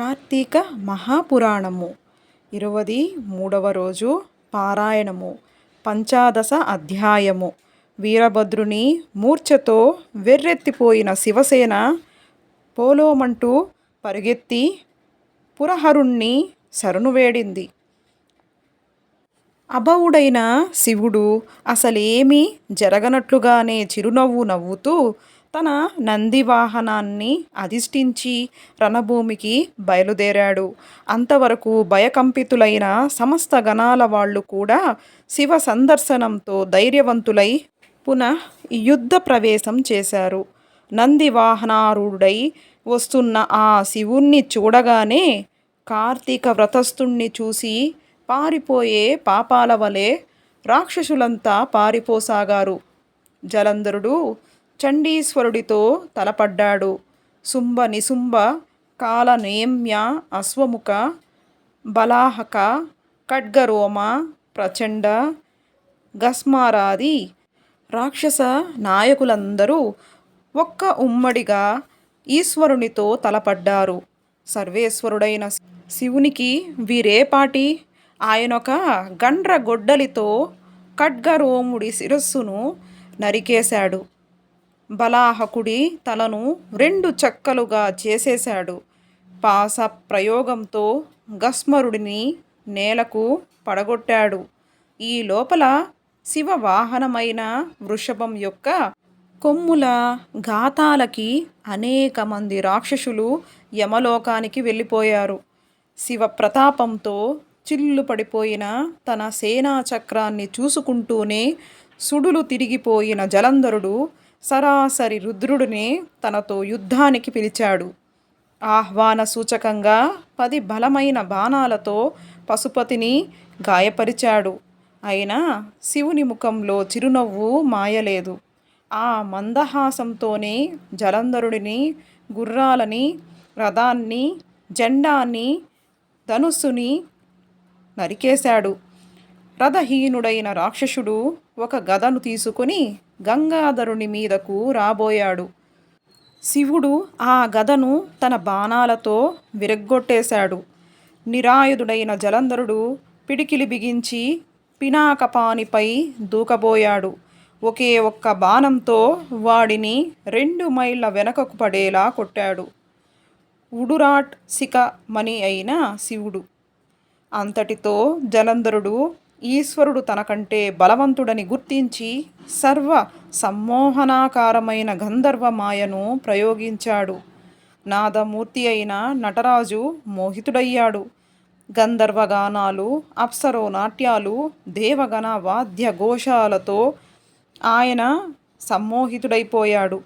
కార్తీక మహాపురాణము. ఇరవది మూడవ రోజు పారాయణము. పంచాదశ అధ్యాయము. వీరభద్రుని మూర్ఛతో వెర్రెత్తిపోయిన శివసేన పోలోమంటూ పరిగెత్తి పురహరుణ్ణి శరణు వేడింది. అభవుడైన శివుడు అసలేమీ జరగనట్లుగానే చిరునవ్వు నవ్వుతూ తన నందివాహనాన్ని అధిష్ఠించి రణభూమికి బయలుదేరాడు. అంతవరకు భయకంపితులైన సమస్త గణాల వాళ్ళు కూడా శివ సందర్శనంతో ధైర్యవంతులై పునః యుద్ధ ప్రవేశం చేశారు. నందివాహనారుడై వస్తున్న ఆ శివుణ్ణి చూడగానే కార్తీక వ్రతస్థుణ్ణి చూసి పారిపోయే పాపాల వలె రాక్షసులంతా పారిపోసాగారు. జలంధరుడు చండీశ్వరుడితో తలపడ్డాడు. శుంభ నిశుంభ కాలనేమ్య అశ్వముఖ బలాహక ఖడ్గరోమ ప్రచండ గస్మారాది రాక్షస నాయకులందరూ ఒక్క ఉమ్మడిగా ఈశ్వరునితో తలపడ్డారు. సర్వేశ్వరుడైన శివునికి వీరేపాటి ఆయనొక గండ్ర గొడ్డలితో ఖడ్గరోముడి శిరస్సును నరికేశాడు. బలాహకుడి తలను రెండు చెక్కలుగా చేసేశాడు. పాస ప్రయోగంతో గస్మరుడిని నేలకు పడగొట్టాడు. ఈ లోపల శివ వాహనమైన వృషభం యొక్క కొమ్ముల ఘాతాలకి అనేక మంది రాక్షసులు యమలోకానికి వెళ్ళిపోయారు. శివ ప్రతాపంతో చిల్లు పడిపోయిన తన సేనా చక్రాన్ని చూసుకుంటూనే సుడులు తిరిగిపోయిన జలంధరుడు సరాసరి రుద్రుడిని తనతో యుద్ధానికి పిలిచాడు. ఆహ్వాన సూచకంగా పది బలమైన బాణాలతో పశుపతిని గాయపరిచాడు. అయినా శివుని ముఖంలో చిరునవ్వు మాయలేదు. ఆ మందహాసంతోనే జలంధరుడిని గుర్రాలని రథాన్ని జెండాన్ని ధనుస్సుని నరికేశాడు. రథహీనుడైన రాక్షసుడు ఒక గదను తీసుకొని గంగాధరుని మీదకు రాబోయాడు. శివుడు ఆ గదను తన బాణాలతో విరగ్గొట్టేశాడు. నిరాయుధుడైన జలంధరుడు పిడికిలి బిగించి పినాకపానిపై దూకబోయాడు. ఒకే ఒక్క బాణంతో వాడిని రెండు మైళ్ళ వెనకకు పడేలా కొట్టాడు. ఉడురాట్ శిఖమణి అయిన శివుడు. అంతటితో జలంధరుడు ఈశ్వరుడు తనకంటే బలవంతుడని గుర్తించి సర్వ సమ్మోహనాకారమైన గంధర్వ మాయను ప్రయోగించాడు. నాదమూర్తి అయిన నటరాజు మోహితుడయ్యాడు. గంధర్వగానాలు అప్సరో నాట్యాలు దేవగణ వాద్య ఘోషాలతో ఆయన సమ్మోహితుడైపోయాడు.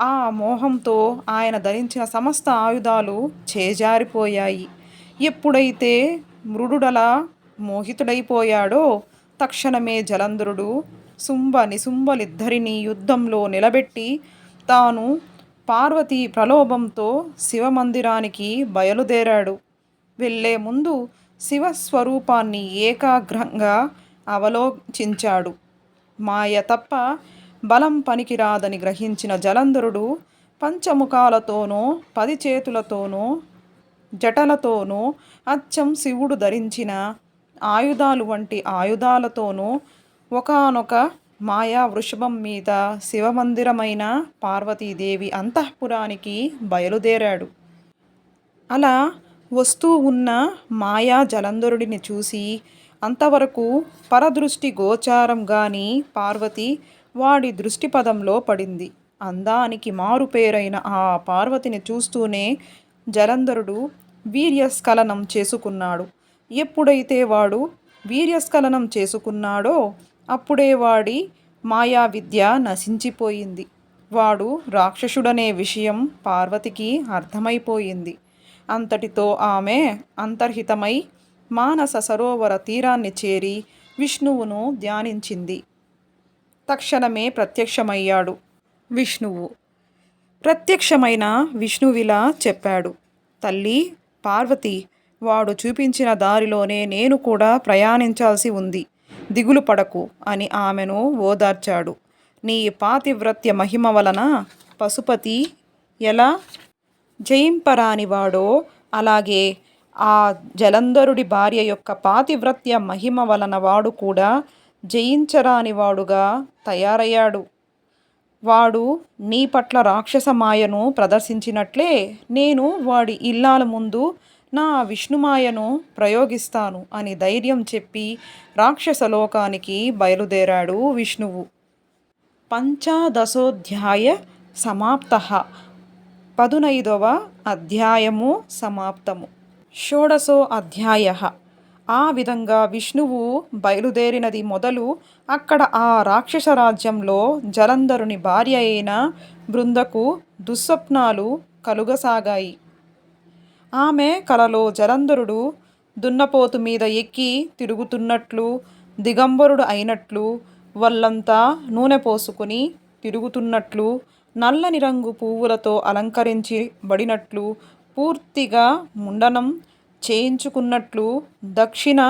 ఆ మోహంతో ఆయన ధరించిన సమస్త ఆయుధాలు చేజారిపోయాయి. ఎప్పుడైతే మృడుడలా మోహితుడైపోయాడో తక్షణమే జలంధరుడు శుంభ నిశుంభలిద్దరినీ యుద్ధంలో నిలబెట్టి తాను పార్వతీ ప్రలోభంతో శివమందిరానికి బయలుదేరాడు. వెళ్ళే ముందు శివస్వరూపాన్ని ఏకాగ్రంగా అవలోచించాడు మాయ తప్ప బలం పనికిరాదని గ్రహించిన జలంధరుడు పంచముఖాలతోనూ పది చేతులతోనూ జటలతోనూ అచ్చం శివుడు ధరించిన ఆయుధాలు వంటి ఆయుధాలతోనూ ఒకానొక మాయా వృషభం మీద శివమందిరమైన పార్వతీదేవి అంతఃపురానికి బయలుదేరాడు. అలా వస్తూ ఉన్న మాయా జలంధరుడిని చూసి అంతవరకు పరదృష్టి గోచారం గాని పార్వతి వాడి దృష్టి పదంలో పడింది. అందానికి మారుపేరైన ఆ పార్వతిని చూస్తూనే జలంధరుడు వీర్యస్ఖలనం చేసుకున్నాడు. ఎప్పుడైతే వాడు వీర్యస్ఖలనం చేసుకున్నాడో అప్పుడే వాడి మాయా విద్య నశించిపోయింది. వాడు రాక్షసుడనే విషయం పార్వతికి అర్థమైపోయింది. అంతటితో ఆమె అంతర్హితమై మానస సరోవర తీరాన్ని చేరి విష్ణువును ధ్యానించింది. తక్షణమే ప్రత్యక్షమయ్యాడు విష్ణువు. ప్రత్యక్షమైన విష్ణువిలా చెప్పాడు. తల్లి పార్వతి వాడు చూపించిన దారిలోనే నేను కూడా ప్రయాణించాల్సి ఉంది. దిగులు పడకు అని ఆమెను ఓదార్చాడు. నీ పాతివ్రత్య మహిమ వలన పశుపతి ఎలా జయింపరానివాడో అలాగే ఆ జలంధరుడి భార్య యొక్క పాతివ్రత్య మహిమ వలన వాడు కూడా జయించరాని వాడుగా తయారయ్యాడు. వాడు నీ పట్ల రాక్షస మాయను ప్రదర్శించినట్లే నేను వాడి ఇల్లాల ముందు నా విష్ణుమాయను ప్రయోగిస్తాను అని ధైర్యం చెప్పి రాక్షసలోకానికి బయలుదేరాడు విష్ణువు. పంచదశోధ్యాయ సమాప్త. పదునైదవ అధ్యాయము సమాప్తము. షోడశో అధ్యాయ. ఆ విధంగా విష్ణువు బయలుదేరినది మొదలు అక్కడ ఆ రాక్షస రాజ్యంలో జలంధరుని భార్య అయిన బృందకు దుస్వప్నాలు కలుగసాగాయి. ఆమె కలలో జలంధరుడు దున్నపోతు మీద ఎక్కి తిరుగుతున్నట్లు దిగంబరుడు అయినట్లు వల్లంతా నూనె పోసుకుని తిరుగుతున్నట్లు నల్లని రంగు పువ్వులతో అలంకరించబడినట్లు పూర్తిగా ముండనం చేయించుకున్నట్లు దక్షిణ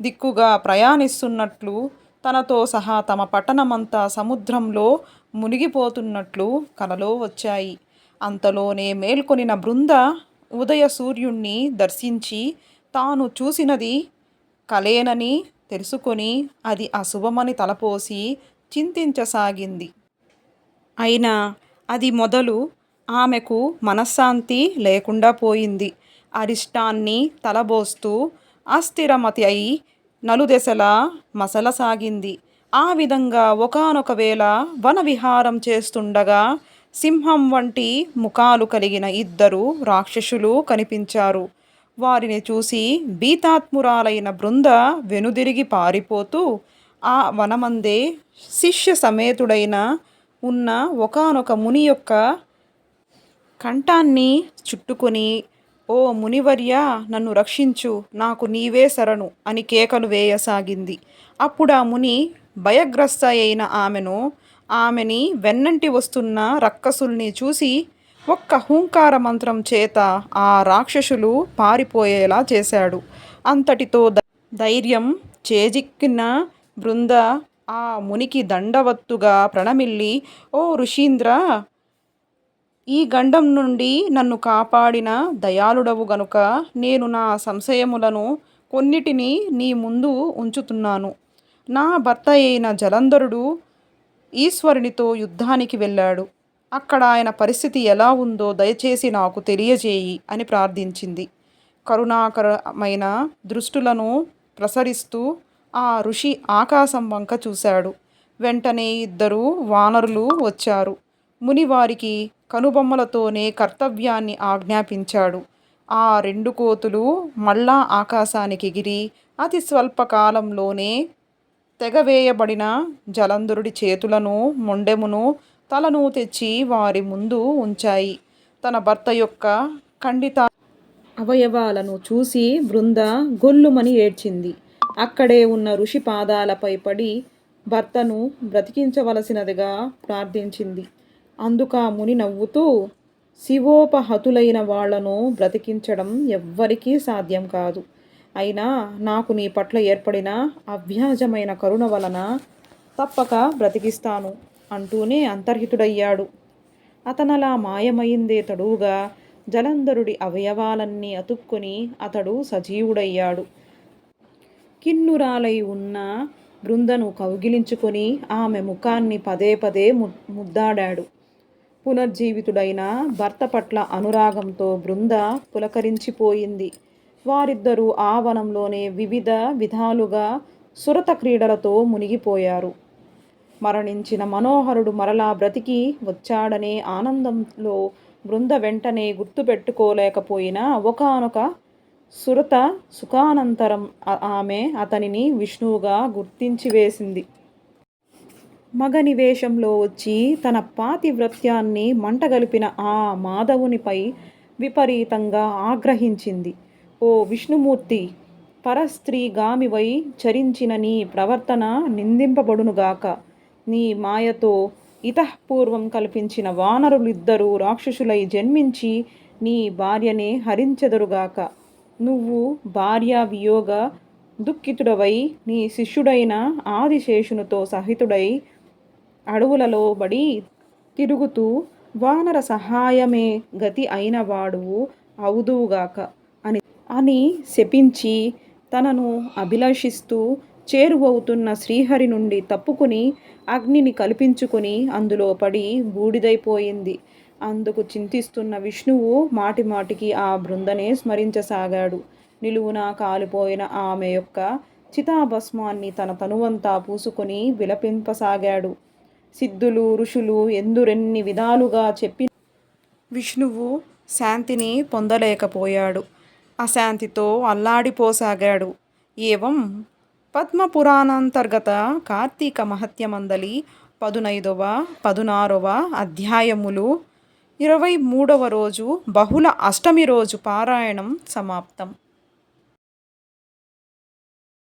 దిక్కుగా ప్రయాణిస్తున్నట్లు తనతో సహా తమ పట్టణమంతా సముద్రంలో మునిగిపోతున్నట్లు కలలో వచ్చాయి. అంతలోనే మేల్కొనిన బృంద ఉదయ సూర్యుణ్ణి దర్శించి తాను చూసినది కలేనని తెలుసుకొని అది అశుభమని తలపోసి చింతించసాగింది. అయినా అది మొదలు ఆమెకు మనశ్శాంతి లేకుండా పోయింది. అరిష్టాన్ని తలబోస్తూ అస్థిరమతి అయి నలుదెసలా మసలసాగింది. ఆ విధంగా ఒకనొక వేళ వన విహారం చేస్తుండగా సింహం వంటి ముఖాలు కలిగిన ఇద్దరు రాక్షసులు కనిపించారు. వారిని చూసి భీతాత్మురాలైన బృంద వెనుదిరిగి పారిపోతూ ఆ వనమందే శిష్య సమేతుడైన ఉన్న ఒకానొక ముని యొక్క కంఠాన్ని చుట్టుకొని ఓ మునివర్య నన్ను రక్షించు నాకు నీవే శరణు అని కేకలు వేయసాగింది. అప్పుడు ఆ ముని భయగ్రస్త అయిన ఆమెను ఆమెని వెన్నంటి వస్తున్న రక్కసుల్ని చూసి ఒక్క హూంకార మంత్రం చేత ఆ రాక్షసులు పారిపోయేలా చేశాడు. అంతటితో ధైర్యం చేజిక్కిన బృంద ఆ మునికి దండవత్తుగా ప్రణమిల్లి ఓ ఋషీంద్ర ఈ గండం నుండి నన్ను కాపాడిన దయాళుడవు గనుక నేను నా సంశయములను కొన్నిటిని నీ ముందు ఉంచుతున్నాను. నా భర్త అయిన జలంధరుడు ఈశ్వరునితో యుద్ధానికి వెళ్ళాడు. అక్కడ ఆయన పరిస్థితి ఎలా ఉందో దయచేసి నాకు తెలియజేయి అని ప్రార్థించింది. కరుణాకరమైన దృష్టులను ప్రసరిస్తూ ఆ ఋషి ఆకాశం వంక చూశాడు. వెంటనే ఇద్దరు వానరులు వచ్చారు. మునివారికి కనుబొమ్మలతోనే కర్తవ్యాన్ని ఆజ్ఞాపించాడు. ఆ రెండు కోతులు మళ్ళా ఆకాశానికి ఎగిరి అతి స్వల్పకాలంలోనే తెగవేయబడిన జలంధరుడి చేతులను మొండెమును తలను తెచ్చి వారి ముందు ఉంచాయి. తన భర్త యొక్క ఖండిత అవయవాలను చూసి బృంద గొల్లుమని ఏడ్చింది. అక్కడే ఉన్న ఋషి పాదాలపై పడి భర్తను బ్రతికించవలసినదిగా ప్రార్థించింది. అందుక ముని నవ్వుతూ శివోపహతులైన వాళ్ళను బ్రతికించడం ఎవ్వరికీ సాధ్యం కాదు. అయినా నాకు నీ పట్ల ఏర్పడిన అవ్యాజమైన కరుణ వలన తప్పక బ్రతికిస్తాను అంటూనే అంతర్హితుడయ్యాడు. అతనలా మాయమైందే తడువుగా జలంధరుడి అవయవాలన్నీ అతుక్కొని అతడు సజీవుడయ్యాడు. కిన్నురాలై ఉన్న బృందను కౌగిలించుకొని ఆమె ముఖాన్ని పదే పదే ముద్దాడాడు. పునర్జీవితుడైన భర్త పట్ల అనురాగంతో బృంద పులకరించిపోయింది. వారిద్దరూ ఆ వనంలోనే వివిధ విధాలుగా సురత క్రీడలతో మునిగిపోయారు. మరణించిన మనోహరుడు మరలా బ్రతికి వచ్చాడనే ఆనందంలో బృంద వెంటనే గుర్తుపెట్టుకోలేకపోయినా ఒకనొక సురత సుఖానంతరం ఆమె అతనిని విష్ణువుగా గుర్తించి వేసింది. మగని వేషంలో వచ్చి తన పాతివ్రత్యాన్ని మంటగలిపిన ఆ మాధవునిపై విపరీతంగా ఆగ్రహించింది. ఓ విష్ణుమూర్తి పరస్త్రీగామివై చరించిన నీ ప్రవర్తన నిందింపబడునుగాక. నీ మాయతో ఇతఃపూర్వం కల్పించిన వానరులిద్దరూ రాక్షసులై జన్మించి నీ భార్యనే హరించెదరుగాక. నువ్వు భార్య వియోగ దుఃఖితుడవై నీ శిష్యుడైన ఆదిశేషునితో సహితుడై అడవులలో బడి తిరుగుతూ వానర సహాయమే గతి అయినవాడువు అవుదువుగాక. అని శపించి తనను అభిలషిస్తూ చేరువవుతున్న శ్రీహరి నుండి తప్పుకుని అగ్నిని కల్పించుకుని అందులో పడి బూడిదైపోయింది. అందుకు చింతిస్తున్న విష్ణువు మాటిమాటికి ఆ బృందనే స్మరించసాగాడు. నిలువున కాలిపోయిన ఆమె యొక్క చితాభస్మాన్ని తన తనువంతా పూసుకొని విలపింపసాగాడు. సిద్ధులు ఋషులు ఎందురెన్ని విధాలుగా చెప్పి విష్ణువు శాంతిని పొందలేకపోయాడు. అశాంతితో అల్లాడిపోసాగాడు. ఏవం? పద్మపురాణాంతర్గత కార్తీక మహత్యమందలి పదునైదవ పదునారవ అధ్యాయములు ఇరవై మూడవ రోజు బహుళ అష్టమి రోజు పారాయణం సమాప్తం.